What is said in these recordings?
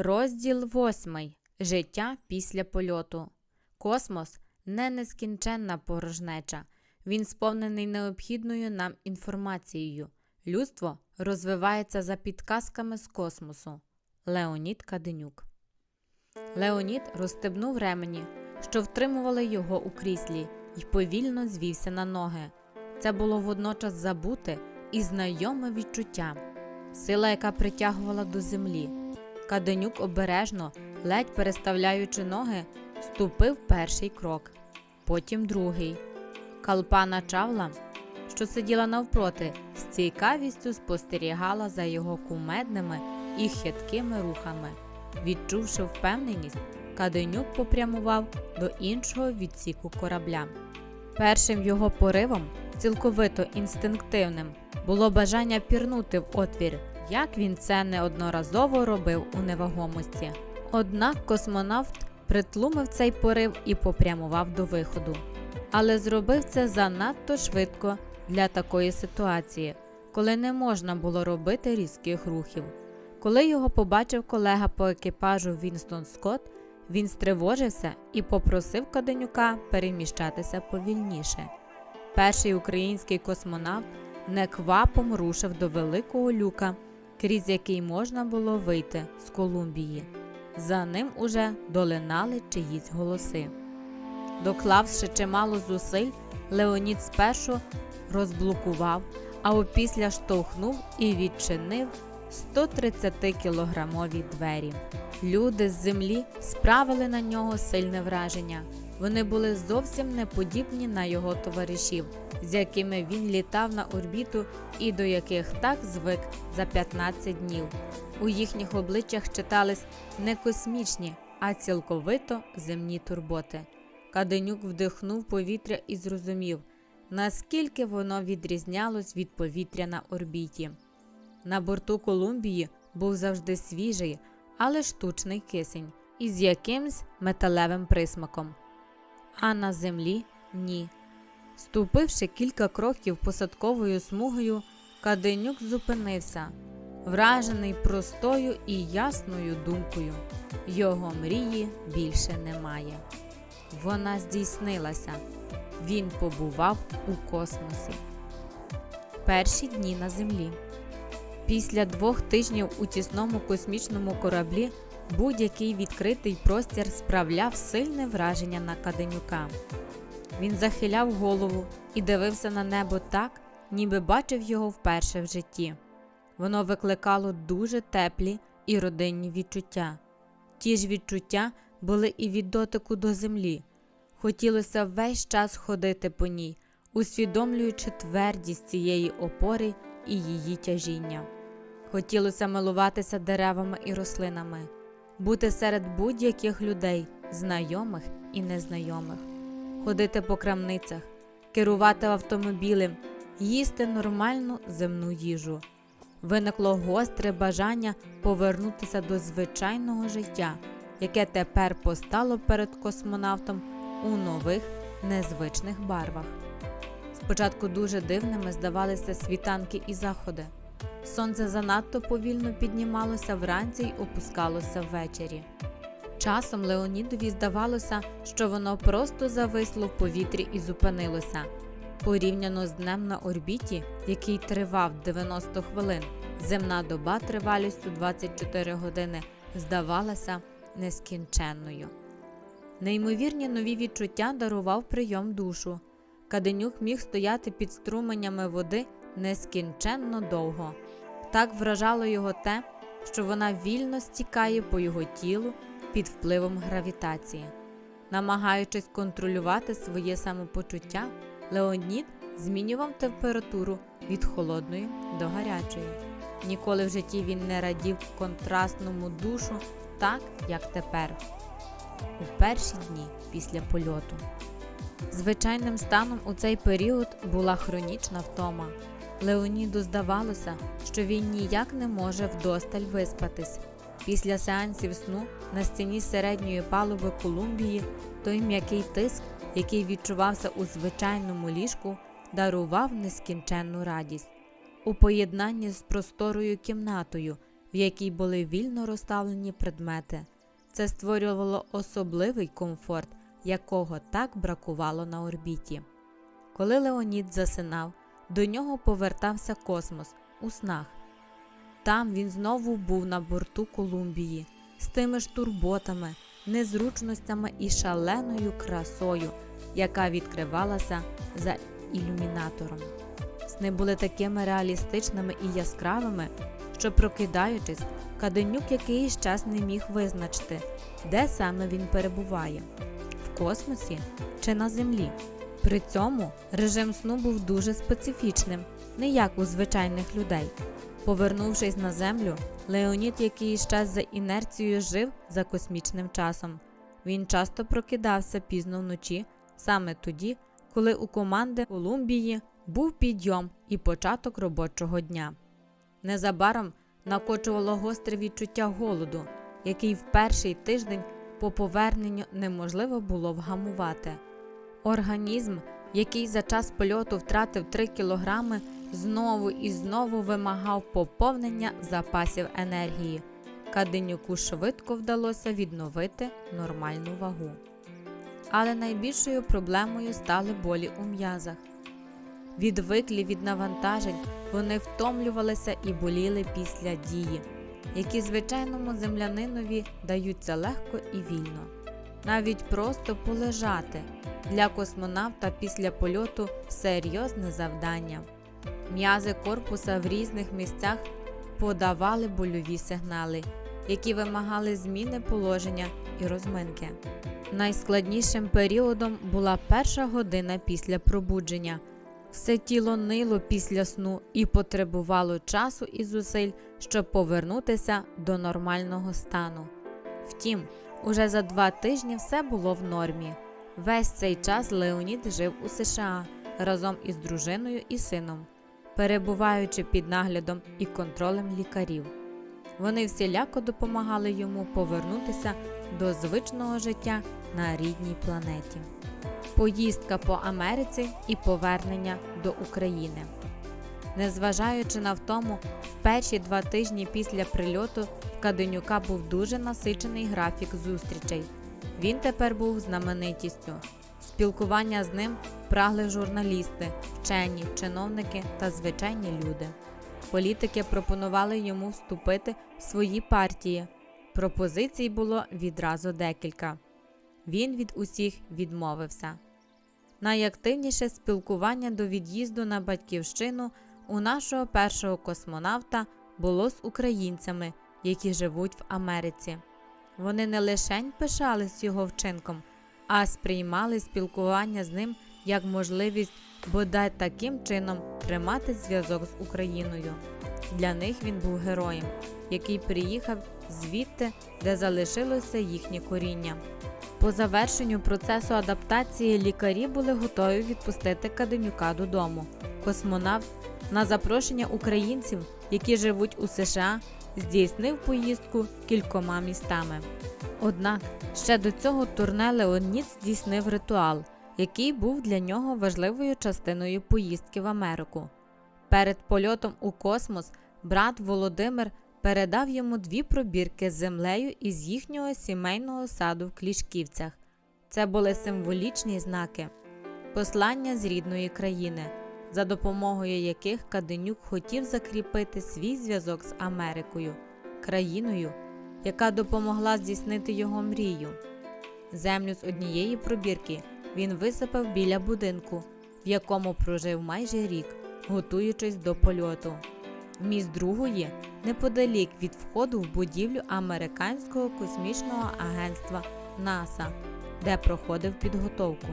Розділ 8. Життя після польоту. Космос не нескінченна порожнеча. Він сповнений необхідною нам інформацією. Людство розвивається за підказками з космосу. Леонід Каденюк. Леонід розстебнув ремені, що втримували його у кріслі, і повільно звівся на ноги. Це було водночас забуте і знайоме відчуття, сила, яка притягувала до землі. Каденюк обережно, ледь переставляючи ноги, ступив перший крок, потім другий. Калпана Чавла, що сиділа навпроти, з цікавістю спостерігала за його кумедними і хиткими рухами. Відчувши впевненість, Каденюк попрямував до іншого відсіку корабля. Першим його поривом, цілковито інстинктивним, було бажання пірнути в отвір, як він це неодноразово робив у невагомості. Однак космонавт притлумив цей порив і попрямував до виходу. Але зробив це занадто швидко для такої ситуації, коли не можна було робити різких рухів. Коли його побачив колега по екіпажу Вінстон Скотт, він стривожився і попросив Каденюка переміщатися повільніше. Перший український космонавт неквапом рушив до великого люка, крізь який можна було вийти з Колумбії. За ним уже долинали чиїсь голоси. Доклавши чимало зусиль, Леонід спершу розблокував, а опісля штовхнув і відчинив 130-кілограмові двері. Люди з землі справили на нього сильне враження. Вони були зовсім не подібні на його товаришів, з якими він літав на орбіту і до яких так звик за 15 днів. У їхніх обличчях читались не космічні, а цілковито земні турботи. Каденюк вдихнув повітря і зрозумів, наскільки воно відрізнялось від повітря на орбіті. На борту Колумбії був завжди свіжий, але штучний кисень із якимсь металевим присмаком. А на землі ні. Ступивши кілька кроків посадковою смугою, Каденюк зупинився, вражений простою і ясною думкою. Його мрії більше немає. Вона здійснилася. Він побував у космосі. Перші дні на землі. Після двох тижнів у тісному космічному кораблі будь-який відкритий простір справляв сильне враження на Каденюка. Він захиляв голову і дивився на небо так, ніби бачив його вперше в житті. Воно викликало дуже теплі і родинні відчуття. Ті ж відчуття були і від дотику до землі. Хотілося весь час ходити по ній, усвідомлюючи твердість цієї опори і її тяжіння. Хотілося милуватися деревами і рослинами, бути серед будь-яких людей, знайомих і незнайомих, ходити по крамницях, керувати автомобілем, їсти нормальну земну їжу. Виникло гостре бажання повернутися до звичайного життя, яке тепер постало перед космонавтом у нових незвичних барвах. Спочатку дуже дивними здавалися світанки і заходи. Сонце занадто повільно піднімалося вранці й опускалося ввечері. Часом Леонідові здавалося, що воно просто зависло в повітрі і зупинилося. Порівняно з днем на орбіті, який тривав 90 хвилин, земна доба тривалістю 24 години здавалася нескінченною. Неймовірні нові відчуття дарував прийом душу. Каденюк міг стояти під струменями води нескінченно довго. Так вражало його те, що вона вільно стікає по його тілу під впливом гравітації. Намагаючись контролювати своє самопочуття, Леонід змінював температуру від холодної до гарячої. Ніколи в житті він не радів контрастному душу так, як тепер, у перші дні після польоту. Звичайним станом у цей період була хронічна втома. Леоніду здавалося, що він ніяк не може вдосталь виспатись. Після сеансів сну на стіні середньої палуби Колумбії той м'який тиск, який відчувався у звичайному ліжку, дарував нескінченну радість. У поєднанні з просторою кімнатою, в якій були вільно розставлені предмети. Це створювало особливий комфорт, якого так бракувало на орбіті. Коли Леонід засинав, до нього повертався космос у снах. Там він знову був на борту Колумбії з тими ж турботами, незручностями і шаленою красою, яка відкривалася за ілюмінатором. Сни були такими реалістичними і яскравими, що, прокидаючись, Каденюк якийсь час не міг визначити, де саме він перебуває в космосі чи на землі. При цьому режим сну був дуже специфічним, не як у звичайних людей. Повернувшись на землю, Леонід якийсь час за інерцією жив за космічним часом. Він часто прокидався пізно вночі, саме тоді, коли у команди Колумбії був підйом і початок робочого дня. Незабаром накочувало гостре відчуття голоду, який в перший тиждень по поверненню неможливо було вгамувати. Організм, який за час польоту втратив 3 кілограми, знову і знову вимагав поповнення запасів енергії. Каденюку швидко вдалося відновити нормальну вагу. Але найбільшою проблемою стали болі у м'язах. Відвиклі від навантажень, вони втомлювалися і боліли після дії, які звичайному землянинові даються легко і вільно. Навіть просто полежати для космонавта після польоту серйозне завдання. М'язи корпуса в різних місцях подавали больові сигнали, які вимагали зміни положення і розминки. Найскладнішим періодом була перша година після пробудження. Все тіло нило після сну і потребувало часу і зусиль, щоб повернутися до нормального стану. Втім, уже за два тижні все було в нормі. Весь цей час Леонід жив у США разом із дружиною і сином, перебуваючи під наглядом і контролем лікарів. Вони всіляко допомагали йому повернутися до звичного життя на рідній планеті. Поїздка по Америці і повернення до України. Незважаючи на втому, в перші два тижні після прильоту в Каденюка був дуже насичений графік зустрічей. Він тепер був знаменитістю. Спілкування з ним прагли журналісти, вчені, чиновники та звичайні люди. Політики пропонували йому вступити в свої партії. Пропозицій було відразу декілька. Він від усіх відмовився. Найактивніше спілкування до від'їзду на батьківщину у нашого першого космонавта було з українцями, які живуть в Америці. Вони не лишень пишались його вчинком, а сприймали спілкування з ним як можливість бодай таким чином тримати зв'язок з Україною. Для них він був героєм, який приїхав звідти, де залишилося їхнє коріння. По завершенню процесу адаптації лікарі були готові відпустити Каденюка додому. Космонавт на запрошення українців, які живуть у США, здійснив поїздку кількома містами. Однак ще до цього турне Леонід здійснив ритуал, який був для нього важливою частиною поїздки в Америку. Перед польотом у космос брат Володимир передав йому дві пробірки з землею із їхнього сімейного саду в Клішківцях. Це були символічні знаки, послання з рідної країни, за допомогою яких Каденюк хотів закріпити свій зв'язок з Америкою, країною, яка допомогла здійснити його мрію. Землю з однієї пробірки він висипав біля будинку, в якому прожив майже рік, готуючись до польоту. Вміст другої неподалік від входу в будівлю Американського космічного агентства НАСА, де проходив підготовку.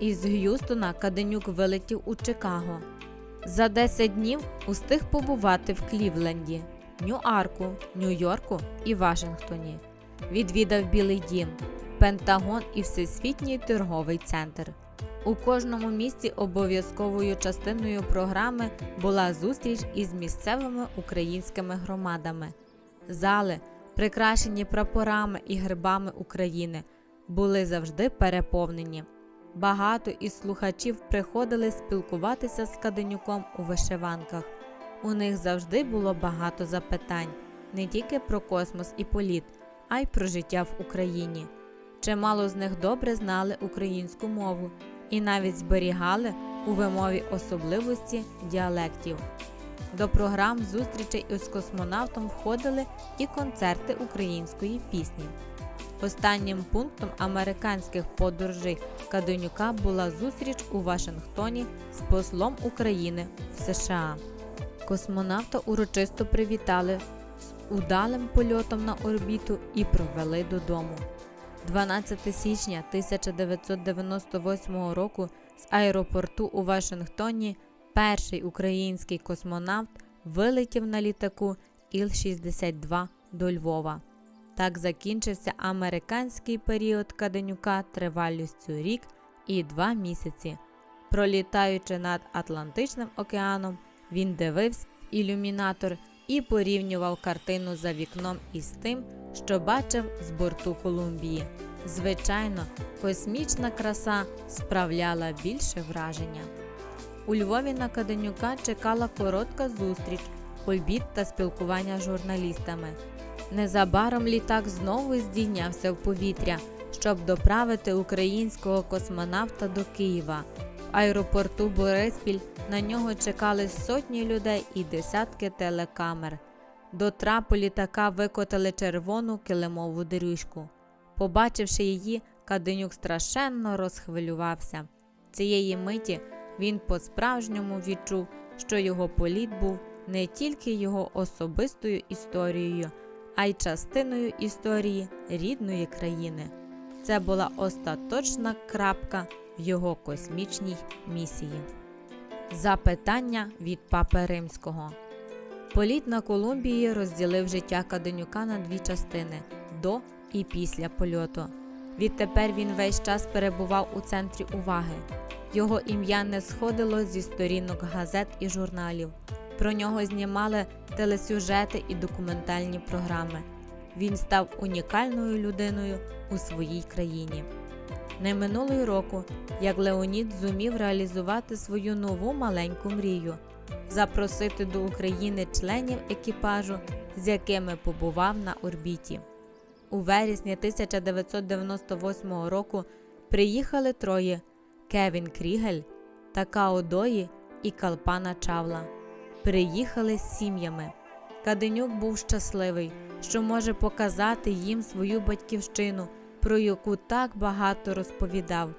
Із Г'юстона Каденюк вилетів у Чикаго. За 10 днів устиг побувати в Клівленді, Нью-Арку, Нью-Йорку і Вашингтоні. Відвідав Білий Дім, Пентагон і Всесвітній торговий центр. У кожному місці обов'язковою частиною програми була зустріч із місцевими українськими громадами. Зали, прикрашені прапорами і гербами України, були завжди переповнені. Багато із слухачів приходили спілкуватися з Каденюком у вишиванках. У них завжди було багато запитань, не тільки про космос і політ, а й про життя в Україні. Чимало з них добре знали українську мову і навіть зберігали у вимові особливості діалектів. До програм зустрічей із космонавтом входили і концерти української пісні. Останнім пунктом американських подорожей Каденюка була зустріч у Вашингтоні з послом України в США. Космонавта урочисто привітали з удалим польотом на орбіту і провели додому. 12 січня 1998 року з аеропорту у Вашингтоні перший український космонавт вилетів на літаку Іл-62 до Львова. Так закінчився американський період Каденюка тривалістю рік і два місяці. Пролітаючи над Атлантичним океаном, він дивився в ілюмінатор і порівнював картину за вікном із тим, що бачив з борту Колумбії. Звичайно, космічна краса справляла більше враження. У Львові на Каденюка чекала коротка зустріч, обід та спілкування з журналістами. Незабаром літак знову здійнявся в повітря, щоб доправити українського космонавта до Києва. В аеропорту Бориспіль на нього чекали сотні людей і десятки телекамер. До трапу літака викотали червону килимову доріжку. Побачивши її, Каденюк страшенно розхвилювався. Цієї миті він по-справжньому відчув, що його політ був не тільки його особистою історією, а й частиною історії рідної країни. Це була остаточна крапка в його космічній місії. Запитання від Папи Римського. Політ на Колумбії розділив життя Каденюка на дві частини до і після польоту. Відтепер він весь час перебував у центрі уваги. Його ім'я не сходило зі сторінок газет і журналів. Про нього знімали телесюжети і документальні програми. Він став унікальною людиною у своїй країні. Не минуло й року, як Леонід зумів реалізувати свою нову маленьку мрію запросити до України членів екіпажу, з якими побував на орбіті. У вересні 1998 року приїхали троє Кевін Крігель, Такао Дої і Калпана Чавла. Приїхали з сім'ями. Каденюк був щасливий, що може показати їм свою батьківщину, про яку так багато розповідав.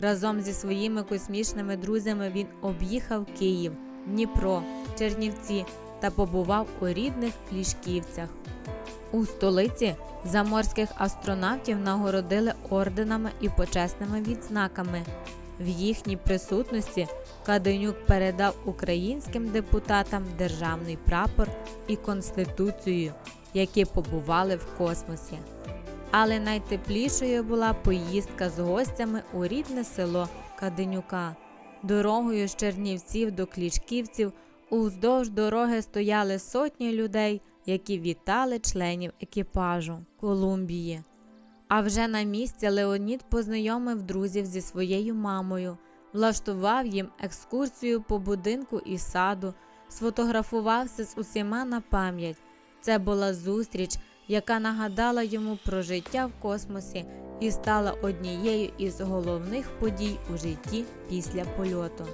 Разом зі своїми космічними друзями він об'їхав Київ, Дніпро, Чернівці та побував у рідних Клішківцях. У столиці заморських астронавтів нагородили орденами і почесними відзнаками. В їхній присутності Каденюк передав українським депутатам державний прапор і конституцію, які побували в космосі. Але найтеплішою була поїздка з гостями у рідне село Каденюка. Дорогою з Чернівців до Клішківців уздовж дороги стояли сотні людей, які вітали членів екіпажу Колумбії. А вже на місці Леонід познайомив друзів зі своєю мамою, влаштував їм екскурсію по будинку і саду, сфотографувався з усіма на пам'ять. Це була зустріч, яка нагадала йому про життя в космосі і стала однією із головних подій у житті після польоту.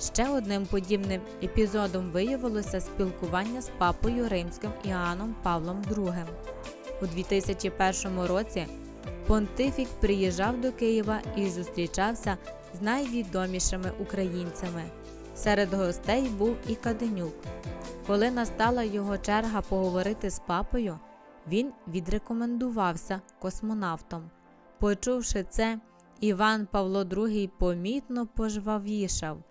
Ще одним подібним епізодом виявилося спілкування з папою римським Іоанном Павлом II. У 2001 році понтифік приїжджав до Києва і зустрічався з найвідомішими українцями. Серед гостей був і Каденюк. Коли настала його черга поговорити з папою, він відрекомендувався космонавтом. Почувши це, Іван Павло II помітно пожвавішав.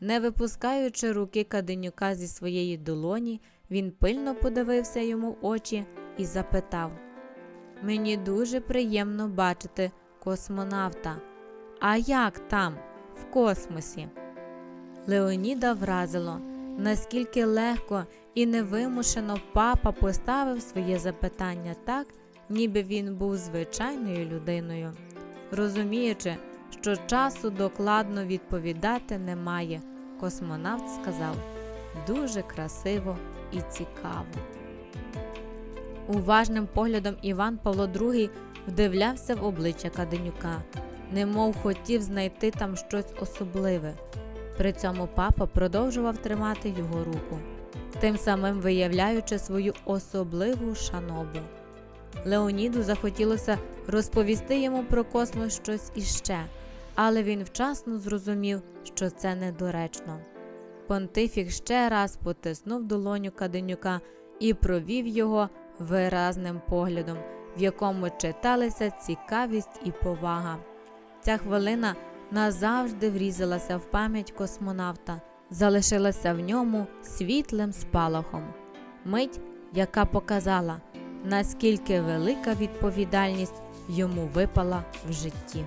Не випускаючи руки Каденюка зі своєї долоні, він пильно подивився йому в очі і запитав: Мені дуже приємно бачити космонавта. А як там, в космосі? Леоніда вразило, наскільки легко і невимушено папа поставив своє запитання так, ніби він був звичайною людиною, розуміючи, що часу докладно відповідати немає, космонавт сказав дуже красиво і цікаво. Уважним поглядом Іван Павло II вдивлявся в обличчя Каденюка, немов хотів знайти там щось особливе. При цьому папа продовжував тримати його руку, тим самим виявляючи свою особливу шанобу. Леоніду захотілося розповісти йому про космос щось іще, але він вчасно зрозумів, що це недоречно. Понтифік ще раз потиснув долоню Каденюка і провів його виразним поглядом, в якому читалися цікавість і повага. Ця хвилина назавжди врізалася в пам'ять космонавта, залишилася в ньому світлим спалахом. Мить, яка показала, наскільки велика відповідальність йому випала в житті.